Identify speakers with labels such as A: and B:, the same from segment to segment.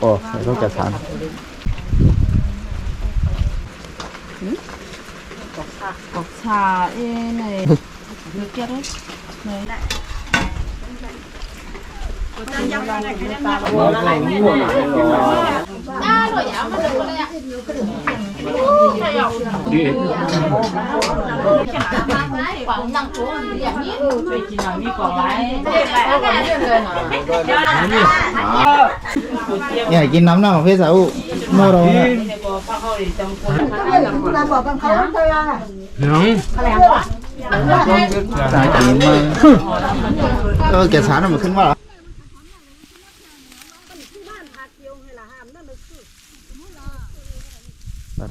A: โอ้ใส่ลูกกระชาน
B: Bọc xà ê này Nước kia đấy Này Phải chỉ nói mi quả lái
A: เนี่ยกินน้ำหน้าของพี่สาวโมโรเนี่ย
B: Này có phát hậu để trong cuốn
A: สายกิน มาเออแกสารมันขึ้นมาเหรอบัด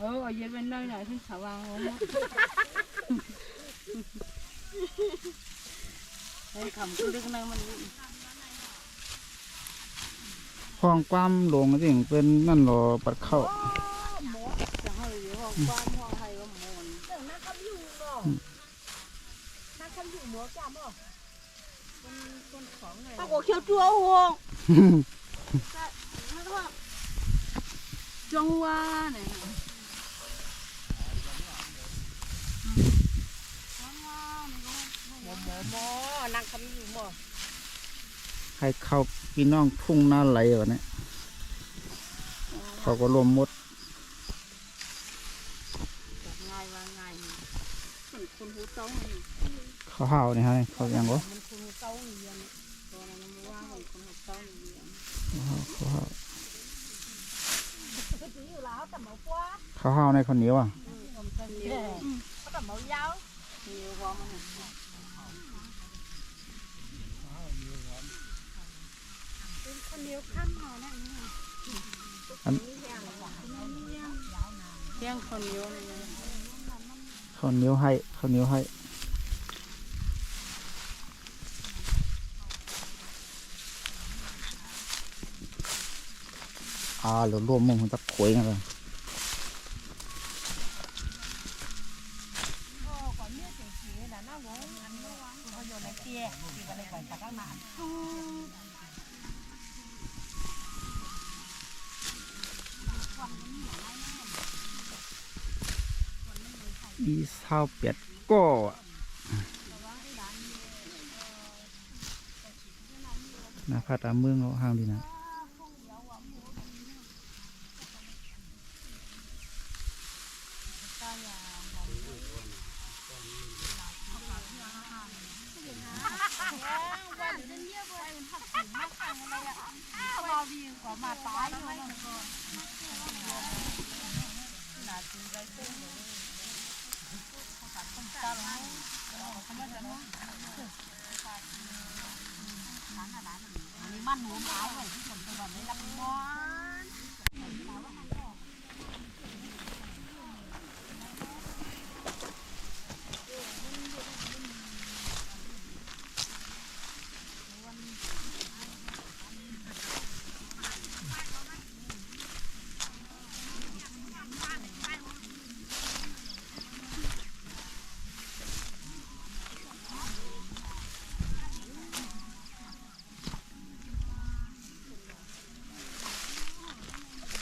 B: ở dưới bên nơi này thì xả vàng không Đây cầm cái đức này mình
A: ห้องความหลวงจริงเป็นนั่นเหรอปัดเข้า嗯
C: เขาก็เขียวจัวห่วง
B: Trong hoa này
C: หมอ หมอนางคำอยู่หมอ
A: ให้เข้าพี่น้องทุ่งหน้าไหลวะเนี่ยเขาก็รวมหมด
C: ง่ายว่าง่ายเหมือนคนหูเต้านี่
A: เขาห่าวนี่ฮะเขายังวะ
C: มันคนหูเต้านี่ยังตอนนั้นมันว่าเหมือนคนหูเต้านี่ยัง
A: เขาห่าว
C: อยู่แล้วแต่หมอฟ้า
A: เขาห่าวในคนเหนี้อะ
C: เขาแต่หมอยาวมีหัวมัน คนเดียวข้ามหอนั่นนี่
B: Tiếng con yếu này
A: เขาเหนี้ยวให้เขาเหนี้ยวให้อ่าหรือรวมมึงมันจะขวยกันเลยาวเป็ดก็นะพัดตามเมืองเขาห้างดีนะ
C: นี่มันหนูหมาไว้ที่ผมตัวไม่รับมอน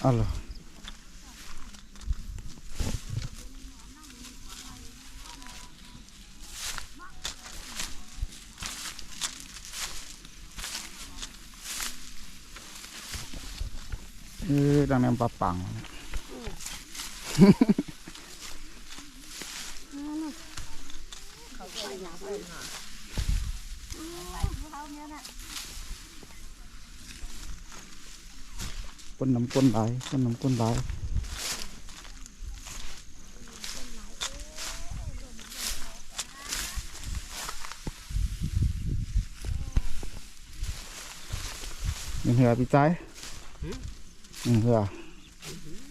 A: อ๋อเหรอเออดังนั้นปลาปังวะเนี่ย คนน้ำก้นหลายคนน้ำก้นหลายยังเหือพี่ใจเหือ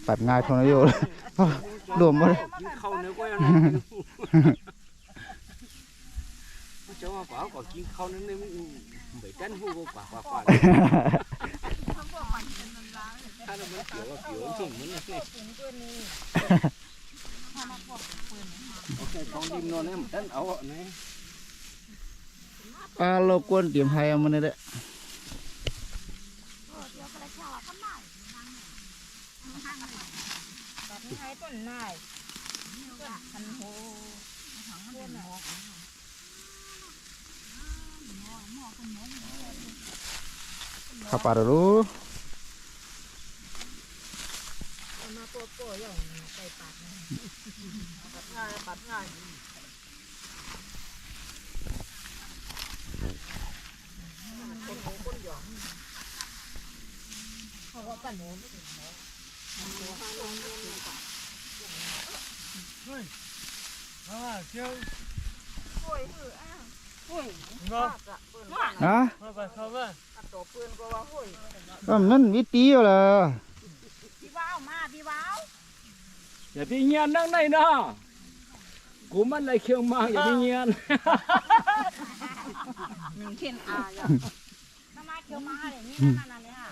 A: ปัดง่ายทนนอยู่เลยรวมหมดเลย
D: กินข้าเนื้อก้อยนะเจ้าว่าเปล่าก็กินข้าวนั้นเนี่ยไปจันหูก็ปากปากปาก ถ้าเราไม่เกี่ยวว่าเกี่ยวจริงมันเนี่โอเคของดิมนอนเนี่ยมันเอาเนี่ย
A: ปลาโลกวนเตรียมไทยเอามันนี่แหละ
C: ให้ต้นนายอันโห
A: ข้า วปลาดรู้
B: ง่ายปัดง่าย
A: ฮะ
B: ตัวปืนก็ว่าห้ย
A: ก็นั่นวิตีอยู่เลย
C: พี่ว้า วมาพี่ว้าว
D: อย่าไปเงียนนั่งในนะกูมันเลยเคียงมากอย่าไปเงียน
B: หนึ่งเข็นอาอย่า
C: ทำไมเขียวมาอะไรนี่นั่นนั่นเลยค่ะ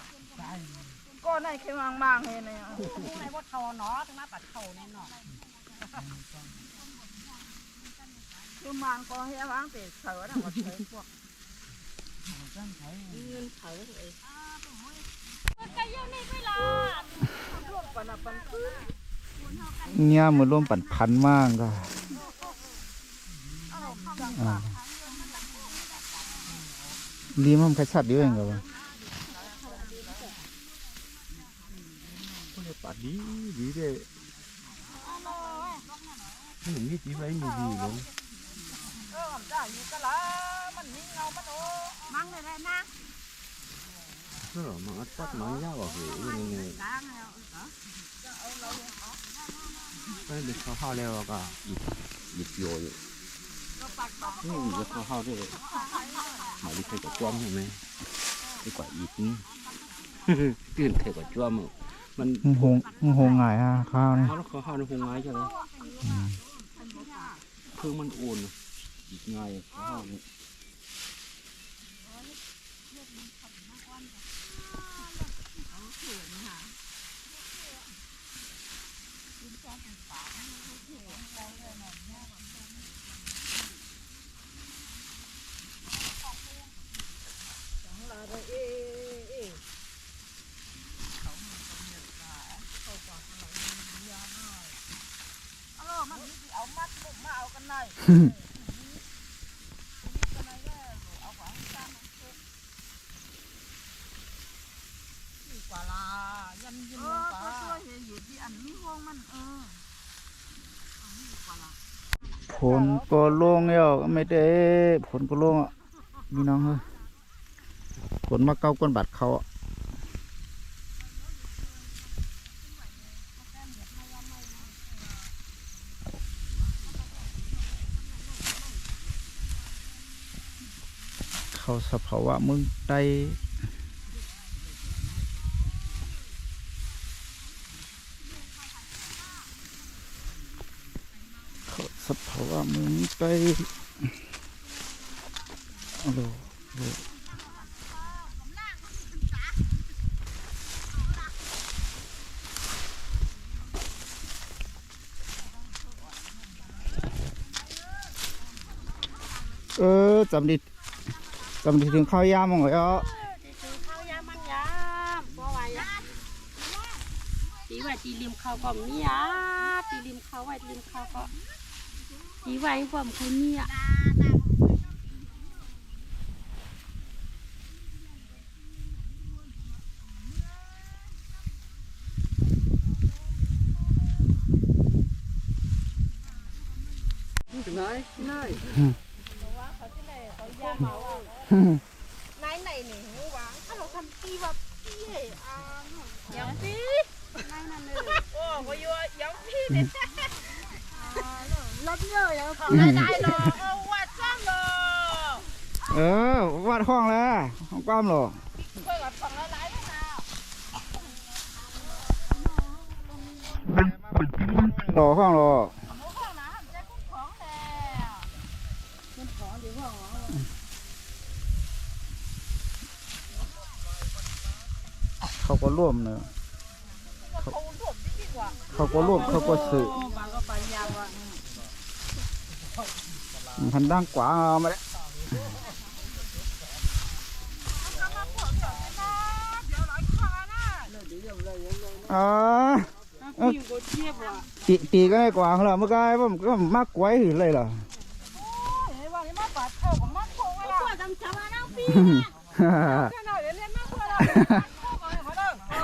B: ก็ในเข็นบางๆเลยเนี่ย
C: ผู้ไหนว่าเท่าเนาะถึงมาปัดเท่าแน่นอน
B: คือมันก็เฮียวางเตะเสือนะว่าเสือพวกเงินเสือเลย
C: ก็ยังนี่ก็ลา
B: พวกปันปันคือ
A: เงี้ยเหมือนรวมปั่นพันมากก็อ่าดีมันใครชัดอยู่เองกับว่า
D: ปัดดีดีเด้หนึ่งนี่ตีไว้มีดีลง
B: เออผมจ่ายอยู่ก็ละมันมีเงามันโอ้
C: มั่งเลยได้นะ
D: เออมาตัดมันยาวอะเหรอยังไง
C: ล้างแล้ว
D: ไปเด็กเขาเข้าแล้วก็อีกอีกโยอยู่นี่เด็กเขาเข้าด้วยมาดิเคยกับจ้วมใช่ไหมดีกว่าอีกนี่ตื่นเทกับจ้วมมัน
A: มันหงมันหงหงายฮะข้าวนี่
D: เขาเขาเข้าในหงไงใช่ไหมเครื่อมันโอนอีกไงเขาเข้านี่
B: เออมันมี เอามัดผมมาเอากันหน่อยกว่าลายันยินลงไปช่วยอยู่ที่อันนี้ห้องมันเออ
A: ผลก็ลงแล้วไม่ได้ผลก็โลงอะมีน้องเอ้ยผลมาเก้าก้นบาดเขาอะ เขาสภาวะมึงไตเขาสภาวะมึงไตโอ้โหโอ้โหเออจำดิ จำดิถึงข้าวยามมั้งเหรอ
C: ข้าวยามันยามเพราะว่าตีไว้ตีริมเขาก็มีอะตีริมเขาไว้ริมเขาก็ตีไว้ผมคุณเนี่ย
D: ไหนไหน
B: นายไหนหนิหูวางถ้าเราทำตีว่าพี่เอ๋อ่า
C: ยังปีนั่นนั่นเลย
B: โอ้ก็อยู่ยังพี่เนี่ย
C: รถเยอะยัง
B: ของได้ได้หร nãy này nè ngủ bán sao nó thầm ti và ti
A: hề à. Giống ti nãy ừ. nè nè ô có vô giống ti nè. Lắm nhờ nhờ không lại đại lò
B: ô quạt xong lò. Ờ quạt hoang là không quan lò. Quạt khoang
A: là lại thế nào. Lò khoang lò. เขาก็ร่วมเนอะเขาเขาก็ร่วมเขาก็สื่อพันด้างกว่ามาแล้วอ่า
C: Kim có chia vào
A: ตีตีก็ได้กว่าเหรอเมื่อกี้ผมก็มากกว่าหือเลยเหรอ
C: Quả tầm chấm ăn ăn phi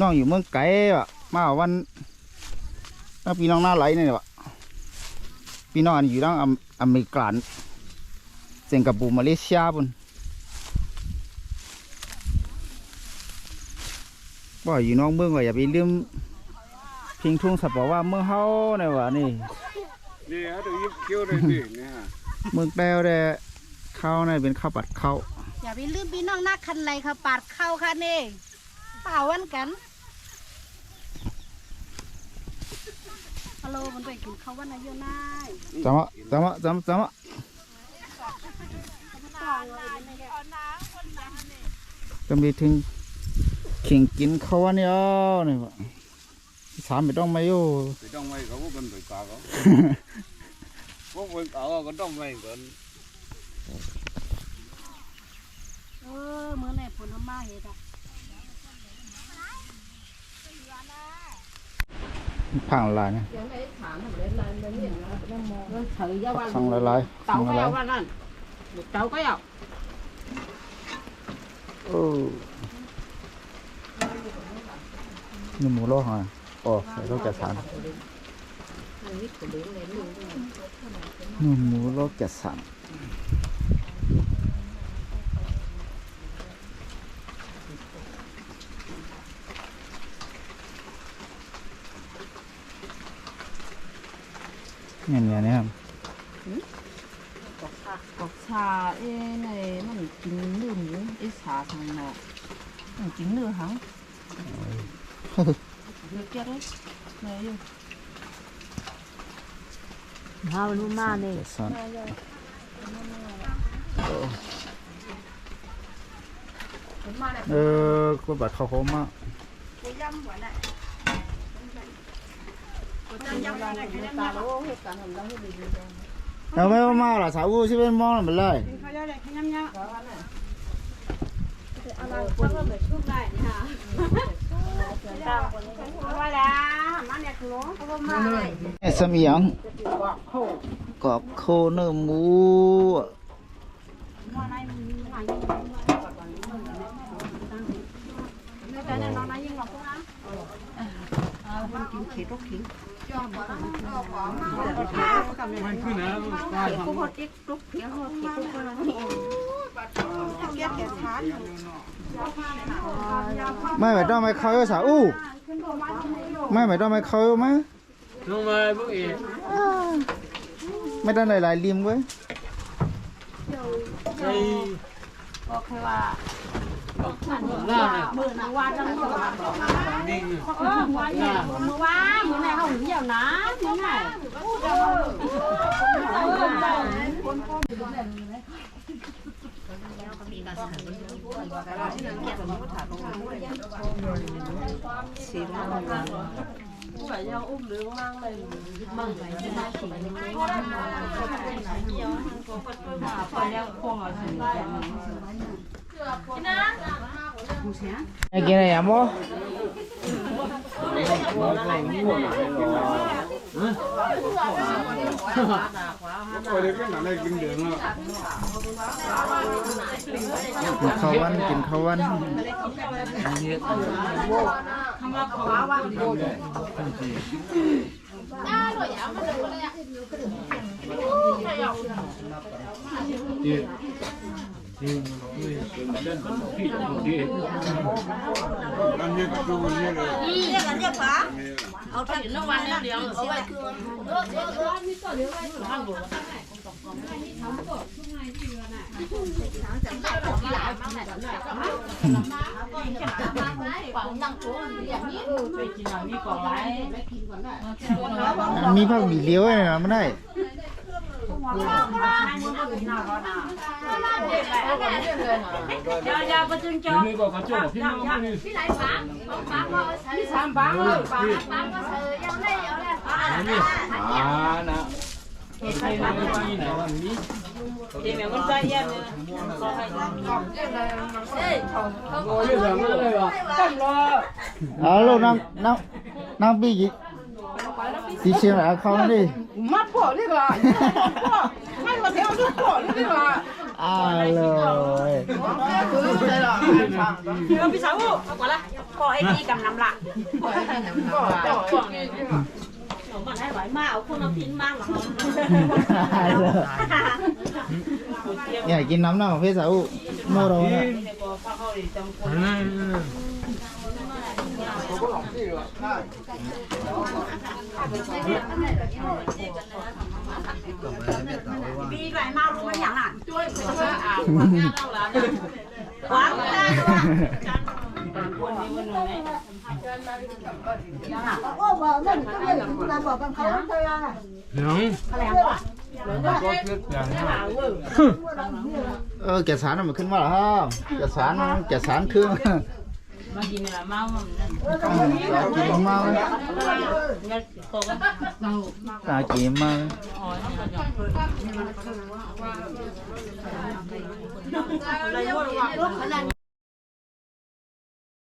C: น้อง
A: อยู่เมืองไกลอะมาวันถ้าพี่น้องหน้าไหลเนี่ยวะพี่น้องอันอยู่ทางอเมอเมริกันสิงคโปร์มาเลเซียปุ่นว่าอยู่น้องเมืองว่าอย่าไปลืมเพียงทุ่งสับบอกว่าเมืองเฮาเนี่ยวะนี่
E: นี่ฮะดูยิบคิ้วเลยสิเนี่ย
A: เมืองแต้วเนี่ยข้าวเนี่ยเป็นข้าวปัดข้าว
C: อย่าไปลืมพี่น้องหน้าคันไรเขาปาดเข้าค่ะนี่เปล่าวันกัน ฮัลโหลมันไปกินข้าววันนายโยนาย
A: จำวะจำวะจำจำวะจะมีถึงเข่งกินข้าวเนี่ยเนี่ยวะสามไม่ต้องมาอยู่
E: ไปต้องไม่เขาเป็นไปกาเขาพวกเป็นกาก็ต้องไม่ก่อน
C: เออเมื่อไหร่ผลทำมาเห็ดอะ
A: ผังลายเนี่ยผังลายลายผังลายลาย
B: cháu cái ạ
A: โอ้นี่หมูโลหะโอ้ใส่โลกแกะสันนี่หมูโลกแกะสัน เนี่ยเนี่ยเนี่ยครับ
B: cọc xà ê này nó chính nửa mũ ê xà thằng nọ nó chính nửa hắng được chết đấy này yêu Hào nu ma này
A: แกะสันเออกูบัดเขาเขามา เราไม่ว่ามาหรอสาวกูชิเป็นมองมันเลยเสมีย
C: งกอบโคเนื้อหมู นเนี่ยคือรู้มาเพีย
A: งกรอบโคเหมูไม่ไม่ต้องไม่เขาสาวอู้ไม่ไม่ต้องไม่เขาไหม
E: ลงมาพวกเอ๋
A: ไม่ต้องหลายๆริมเว้ย
E: ไอ้
C: ก็คือว่า
E: ล่าเนี่ย
C: มือนะว่าจังมือว่า
E: นิ่ง
C: เออว่าอย่างมือว่ามือไหนเขาเหี่ยวนะมือไหน
A: ไอ้กินอะไรอะโม
E: ลโอ้ยเด็กก็หนาได้กินเดือนแล้ว
A: กินข้าว วันกินข้าววัน
E: นั่น เนี่ยก็ดูเนี่ยเลย
C: nó quan nó điều chỉ là đi còn lại
A: มีผักหมี่เลี้ยวไงนะมันได้
E: นี่ก็กระจกที่นี่มันนี่
C: sam bán rồi bán
D: อ่านะใครมาที่ไหนวันนี้
C: thì mẹ con trai em
E: โอ้ยเรื่องอะไรวะ
A: เอาลูกน้ำน้ำน้ำปีกี่สีเชียงรายเขาดิ
B: mắt của đi là ngay mà theo nước của đi là
A: อ้าวเลย
B: cứ thế là
C: Đưa phía sau quả là có ai đi cầm nằm lại mà hay hỏi mà ở khuôn nó pin mang là
A: อ้าวเลยอยากกินน้ำหน้าของพี่สาวโมเร ดีด้วยมารู้มันอย่า
C: งนั้นช่วยผม
B: ว่าอะความยากเล่า
C: ละความยาก
A: เล่าเออแกสารมันขึ้นมาแล้วแกสารแกสารคือ มันแกะสารเครื่อง
C: mà gì là mau mà
A: กินมาตากินมา
C: lấy luôn